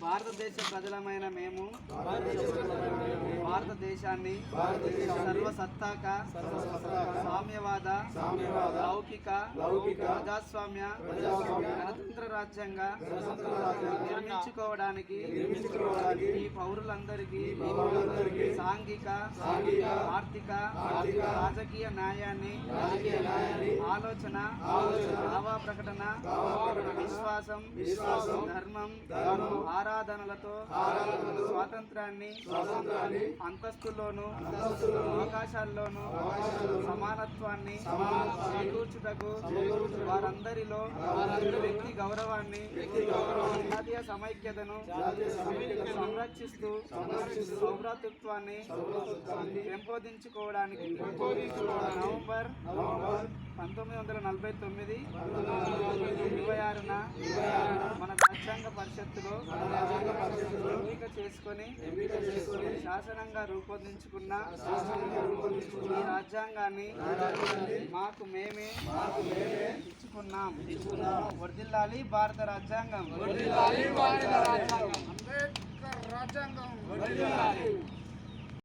భారతదేశ ప్రజలమైన మేము భారతదేశాన్ని సర్వసత్తాక సామ్యవాద లౌకిక ప్రజాస్వామ్య గణతంత్ర రాజ్యంగా నిర్మించుకోవడానికి ఈ పౌరులందరికీ సాంఘిక ఆర్థిక రాజకీయ న్యాయాన్ని ఆలోచన భావ ప్రకటన విశ్వాసం ధర్మం ఆరాధనలతో స్వాతంత్రాన్ని అంతస్తుల్లోను అవకాశాల్లోనూ సమానత్వాన్ని చేకూర్చుటకు వారందరిలో వ్యక్తి గౌరవాన్ని జాతీయ సమైక్యతను సంరక్షిస్తూ సౌభ్రాతృత్వాన్ని పెంపొందించుకోవడానికి నవంబర్ పంతొమ్మిది వందల నలభై తొమ్మిది ఇరవై ఆరున మన రాజ్యాంగ పరిషత్తులో ఎంపిక చేసుకొని శాసనంగా రూపొందించుకున్న ఈ రాజ్యాంగాన్ని మాకు మేమే ఇచ్చుకున్నాం. వర్దిల్లాలి భారత రాజ్యాంగం. రాజ్యాంగం.